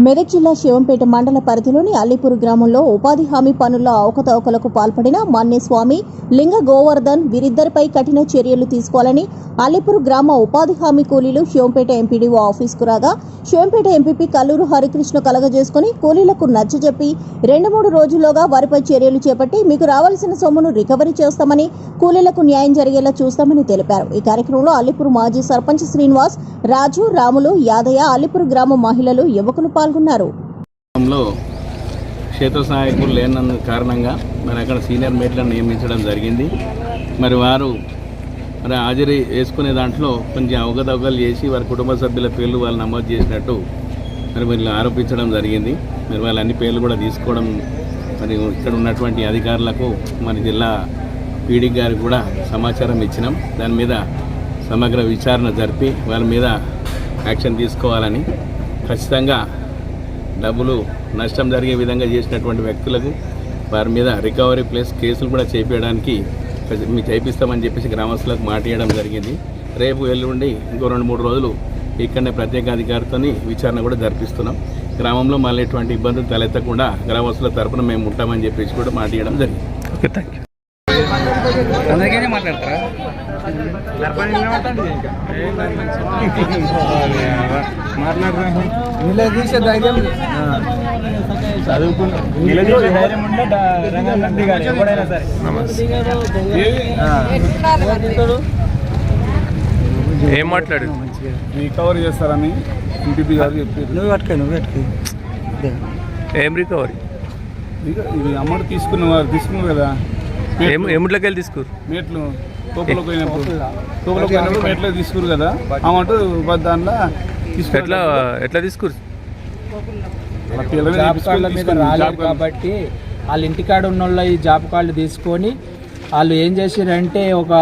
మెదక్ జిల్లా శివంపేట మండల పరిధిలోని అల్లిపూర్ గ్రామంలో ఉపాధి హామీ పనుల్లో అవకతవకలకు పాల్పడిన మన్నేస్వామి లింగ గోవర్ధన్ వీరిద్దరిపై కఠిన చర్యలు తీసుకోవాలని అల్లిపూర్ గ్రామ ఉపాధి హామీ కూలీలు శివంపేట ఎంపీడీఓ ఆఫీస్కు రాగా శివంపేట ఎంపీపీ కల్లూరు హరికృష్ణ కలగజేసుకుని కూలీలకు నచ్చజెప్పి రెండు మూడు రోజుల్లోగా వారిపై చర్యలు చేపట్టి మీకు రావాల్సిన సొమ్మును రికవరీ చేస్తామని కూలీలకు న్యాయం జరిగేలా చూస్తామని తెలిపారు. ఈ కార్యక్రమంలో అల్లిపూర్ మాజీ సర్పంచ్ శ్రీనివాస్ రాజు రాములు యాదయ్య అల్లిపూర్ గ్రామ మహిళలు యువకులు పాల్గొన్నారు. క్షేత్ర సహాయకులు లేనందు కారణంగా మరి అక్కడ సీనియర్ మేట్లను నియమించడం జరిగింది. మరి వారు మరి హాజరీ వేసుకునే దాంట్లో కొంచెం అవగతవకలు చేసి వారి కుటుంబ సభ్యుల పేర్లు వాళ్ళు నమోదు చేసినట్టు మరి వీళ్ళు ఆరోపించడం జరిగింది. మరి వాళ్ళ అన్ని పేర్లు కూడా తీసుకోవడం మరి ఇక్కడ ఉన్నటువంటి అధికారులకు మరి జిల్లా పీడీ గారికి కూడా సమాచారం ఇచ్చినాం. దాని మీద సమగ్ర విచారణ జరిపి వాళ్ళ మీద యాక్షన్ తీసుకోవాలని ఖచ్చితంగా డబ్బులు నష్టం జరిగే విధంగా చేసినటువంటి వ్యక్తులకు వారి మీద రికవరీ ప్లస్ కేసులు కూడా చేపించడానికి మీకు చేపిస్తామని చెప్పేసి గ్రామస్తులకు మాట ఇవ్వడం జరిగింది. రేపు ఎల్లుండి ఇంకో రెండు మూడు రోజులు ఇక్కడనే ప్రత్యేక అధికారితో విచారణ కూడా జరిపిస్తున్నాం. గ్రామంలో మళ్ళీ ఎటువంటి ఇబ్బందులు తలెత్తకుండా గ్రామస్తుల తరపున మేము ఉంటామని చెప్పేసి కూడా మాట ఇవ్వడం జరిగింది. ఓకే థ్యాంక్ యూ అందరికీ మాట్లాడతారా? నిలదీసే ధైర్యం చదువుకున్న నిలదీసే ధైర్యం ఉంటే రంగం దిగాలి ఎవడైనా సరే ఏం మాట్లాడు? రికవర్ చేస్తారని ఎంపీపీ గారు చెప్పారు. నువ్వు పట్టుకో నువ్వు పట్టుకో. ఏం రికవరీ ఇది అమౌంట్ తీసుకున్నారు తీసుకున్నారు కదా. ఏం ఏమిట్లోకి వెళ్ళి తీసుకురు. మేట్లు. తోపులోకి పోయినప్పుడు. తోపులోకి పోయినప్పుడు మేట్లో తీసుకురు కదా? అమౌంట్ దాంట్లో ఎట్లా ఎట్లా తీసుకురు? జాబ్ కార్డుల మీద రాలేదు కార్డు. కాబట్టి వాళ్ళ ఇంటికాడ ఉన్న వాళ్ళ ఈ జాబ్ కార్డులు తీసుకొని వాళ్ళు ఏం చేసారంటే ఒక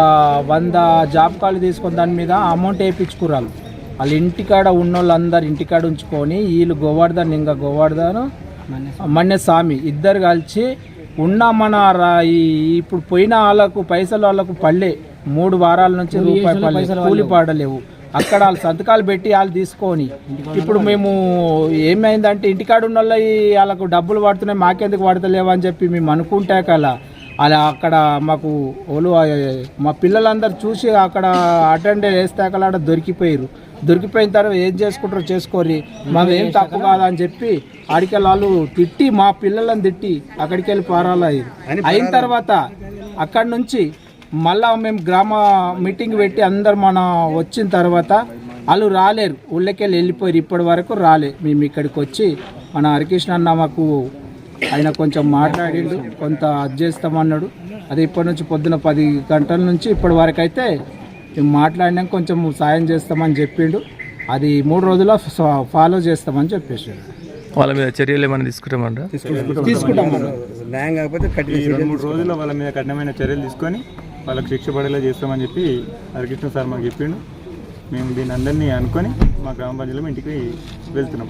వంద జాబ్ కార్డులు తీసుకొని దాని మీద అమౌంట్ వేయించుకురాలు వాళ్ళ. ఇంటికాడ ఉన్న వాళ్ళందరు ఇంటికాడ ఉంచుకొని వీళ్ళు గోవర్ధన్ ఇంకా గోవర్ధన్ మన్య స్వామి ఇద్దరు కలిసి ఉన్న మన రా- ఈ ఇప్పుడు పోయిన వాళ్ళకు పైసలు వాళ్ళకు పడలే మూడు వారాల నుంచి రూపాయి పడలే కూలి పాడలేవు. అక్కడ వాళ్ళు సంతకాలు పెట్టి వాళ్ళు తీసుకొని. ఇప్పుడు మేము ఏమైందంటే ఇంటికాడ ఉన్న వాళ్ళకు డబ్బులు పడుతున్నాయి మాకెందుకు పడతలేవు అని చెప్పి మేము అనుకుంటే కలా. అలా అక్కడ మాకు ఓలు మా పిల్లలందరూ చూసి అక్కడ అటెండ్ వేస్తే అక్కడ దొరికిపోయారు దొరికిపోయిన తర్వాత ఏం చేసుకుంటారో చేసుకోరి మాకు ఏం తప్పు కాదా అని చెప్పి ఆడికెళ్ళి వాళ్ళు తిట్టి మా పిల్లలను తిట్టి అక్కడికి వెళ్ళి పారాలు అయ్యారు అయిన తర్వాత అక్కడి నుంచి మళ్ళా మేము గ్రామ మీటింగ్ పెట్టి అందరు మన వచ్చిన తర్వాత వాళ్ళు రాలేరు. ఊళ్ళకెళ్ళి వెళ్ళిపోయారు. ఇప్పటి వరకు రాలే. మేము ఇక్కడికి వచ్చి మన హరికృష్ణ అన్న మాకు ఆయన కొంచెం మాట్లాడిండు కొంత అది చేస్తామన్నాడు అది ఇప్పటి నుంచి పొద్దున పది గంటల నుంచి ఇప్పటి వరకు అయితే మేము మాట్లాడినాక కొంచెం సాయం చేస్తామని చెప్పిండు. అది మూడు రోజుల్లో ఫ- ఫాలో చేస్తామని చెప్పేసాడు వాళ్ళ మీద చర్యలు ఏమైనా తీసుకుంటామంట ఈ రెండు మూడు రోజుల్లో వాళ్ళ మీద కఠినమైన చర్యలు తీసుకొని వాళ్ళకి శిక్ష పడేలా చేస్తామని చెప్పి హరికృష్ణ సార్ మాకు చెప్పిండు. మేము దీని అందరినీ అనుకొని మా గ్రామ పంచాయతీలో ఇంటికి వెళ్తున్నాం.